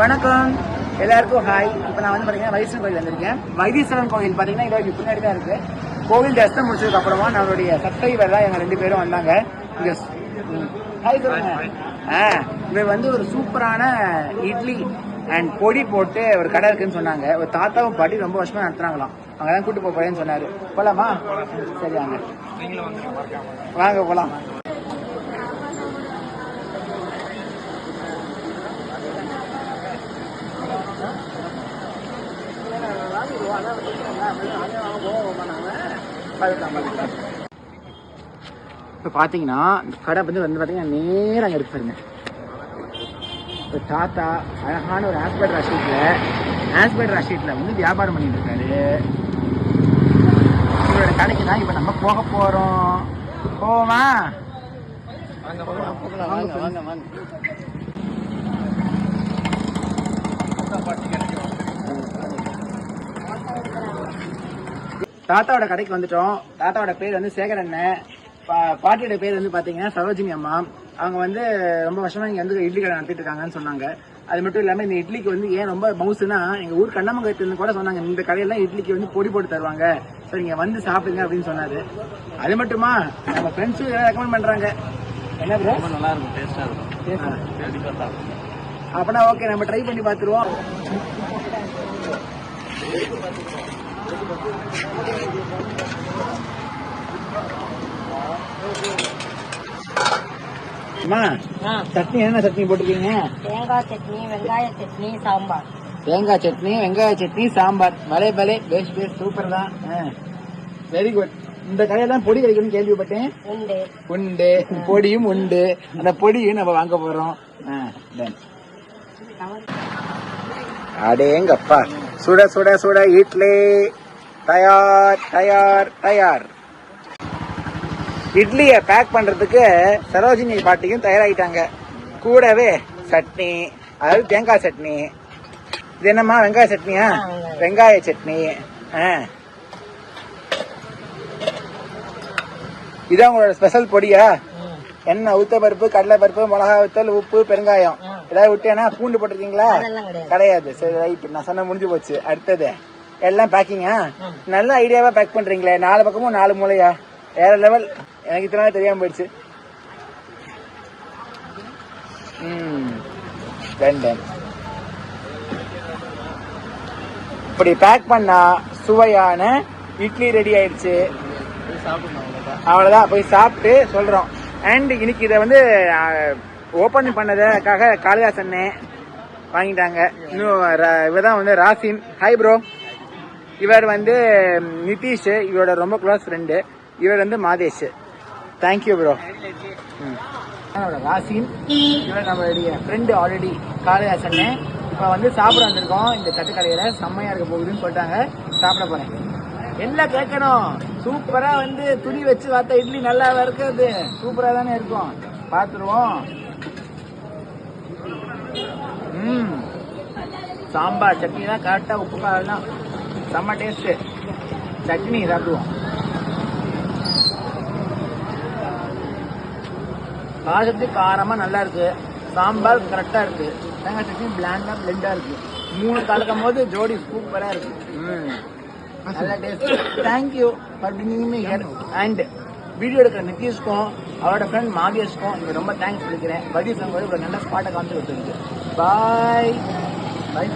வணக்கம். எல்லாருக்கும் ஹாய் இப்போ நான் வந்து பார்த்தீங்கன்னா வைஷ்ணவ கோயில் வந்திருக்கேன். வைத்தீஸ்வரன் கோயில் பார்த்தீங்கன்னா இதோ பின்னாடி தான் இருக்கு. கோவில் தரிசனம் முடிச்சதுக்கு அப்புறமா நம்மளுடைய சப்ஸ்கிரைபர் தான் எங்க ரெண்டு பேரும் வந்தாங்க. இங்க ஹாய் சொல்லுங்க. ஆ இவர் வந்து ஒரு சூப்பரான இட்லி அண்ட் பொடி போட்டு ஒரு கடை இருக்குன்னு சொன்னாங்க. ஒரு தாத்தாவும் பாட்டி ரொம்ப வருஷமா நடத்துறாங்களாம். அவங்க தான் கூட்டு போக போறேன்னு சொன்னாரு. போலாமா? சரி வாங்க. வாங்க இப்போ பார்த்தீங்கன்னா இந்த கடை வந்து வந்து பார்த்தீங்கன்னா நேராக அங்கே இருக்கு பாருங்க. இப்போ தாத்தா அழகான ஒரு ஆஸ்பெட் ராஷீட்டில் ஆஸ்பெட் ராஷீட்டில் வந்து வியாபாரம் பண்ணிட்டு இருக்காரு. இவரோட கடைக்கு தான் இப்போ நம்ம போக போகிறோம் போவோமா? வாங்க வாங்க வாங்க. தாத்தாவோட கடைக்கு வந்துட்டோம். தாத்தாவோட பேர் வந்து சேகர் அண்ணன் பா- பாட்டியோட பேர் வந்து பாத்தீங்கன்னா சரோஜினி அம்மா. அவங்க வந்து ரொம்ப வருஷமா இங்க வந்து இட்லி கடை நடத்திட்டு இருக்காங்கன்னு சொன்னாங்க. அது மட்டும் இல்லாம இந்த இட்லிக்கு வந்து ஏன் ரொம்ப மவுசுனா எங்க ஊர் கண்ணமங்கலத்துல கூட சொன்னாங்க இந்த கடையெல்லாம் இட்லிக்கு வந்து பொடி போட்டு தருவாங்க. சோ நீங்க வந்து சாப்பிடுங்க அப்படின்னு சொன்னாரு. அது மட்டுமா? நம்ம ஃப்ரெண்ட்ஸும் ரெக்கமெண்ட் பண்றாங்க. என்ன ப்ரோ நல்லா இருக்கும். டேஸ்டா இருக்கும் அப்பனா ஓகே நம்ம ட்ரை பண்ணி பார்த்துருவோம். அம்மா சட்னி என்ன சட்னி போட்டிருக்கீங்க? தேங்காய் சட்னி வெங்காய சட்னி சாம்பார். தேங்காய் சட்னி வெங்காய சட்னி சாம்பார். பலே பலே. பேஸ்ட் பேஸ்ட் சூப்பர் தான். வெரி குட் இந்த கடையில தான் பொடி கிடைக்கும்னு கேள்விப்பட்டேன். உண்டு. உண்டு. பொடியும் உண்டு. அந்த பொடியும் நம்ம வாங்க போறோம். அடேங்கப்பா. சுட சுட சுட. இட்லி. தயார் தயார் தயார். இட்லியை பேக் பண்றதுக்கு சரோஜினி பாட்டியும் தயாராகிட்டாங்க கூடவே சட்னி அதாவது தேங்காய் சட்னி. இது என்னம்மா வெங்காய சட்னியா? வெங்காய. சட்னி. ஆ. இதான் உங்களோட ஸ்பெஷல் பொடியா. எண்ணெய் உத்த பருப்பு கடலை பருப்பு மிளகா வத்தல் உப்பு பெருங்காயம். ஏதாவது விட்டேன்னா பூண்டு போட்டிருக்கீங்களா? கிடையாது. சரி ரைட் நான் சொன்ன முடிஞ்சு போச்சு. அடுத்தது. எல்லாம் பேக்கிங்கா நல்ல ஐடியாவா பேக் பண்றீங்களே. நாலு பக்கமும் நாலு மூலையா? வேற லெவல் எனக்கு இத்தனை நாள் தெரியாம போயிடுச்சு. ம். இப்படி பேக் பண்ணா சுவையான இட்லி ரெடி ஆயிடுச்சு. அவ்வளவுதான். போய் சாப்பிட்டு சொல்றோம். அண்ட் இன்னைக்கு இதை வந்து ஓபன் பண்ணதுக்காக காளிதாசண்ணே வாங்கிட்டாங்க. இன்னும் இவதான் வந்து ராசின். ஹாய் ப்ரோ இவர் வந்து நிதிஷ் இவரோட ரொம்ப க்ளோஸ் ஃப்ரெண்டு இவர் வந்து மாதேஷ். தேங்க்யூ ப்ரோ ராசின் இவர் நம்மளுடைய ஃப்ரெண்டு ஆல்ரெடி காளிதாசன். இப்போ வந்து சாப்பிட வந்திருக்கோம். இந்த தட்டுக்கடையில் செம்மையாக இருக்க போகுதுன்னு சொல்லிட்டாங்க. சாப்பிட போகிறேன் என்ன கேட்கணும்? சூப்பராக வந்து துணி வச்சு பார்த்தா இட்லி நல்லா இருக்கிறது சூப்பராக தானே இருக்கும். பார்த்துருவோம். ம். சாம்பார் சட்னி தான் கரெக்டாக உப்பு காரம் செம்ம டேஸ்ட் சட்னி சாப்பிடுவோம். காரத்து காரமா நல்லா இருக்கு. சாம்பார் கரெக்டா இருக்கு. தேங்காய் சட்னி பிளாண்டா பிளெண்டா இருக்கு. மூணு கலக்கும் போது ஜோடி சூப்பரா இருக்கு. ம். நல்ல taste thank you for bringing me here and video எடுக்கிற நிதிஷ்க்கும் அவரோட ஃப்ரெண்ட் மாகேஷ்க்கும் இங்க ரொம்ப தேங்க்ஸ் சொல்லிக்கிறேன். பதி சங்கோடு ஒரு நல்ல ஸ்பாட்டை காமிச்சு கொடுத்துருக்கு. பாய் பாய்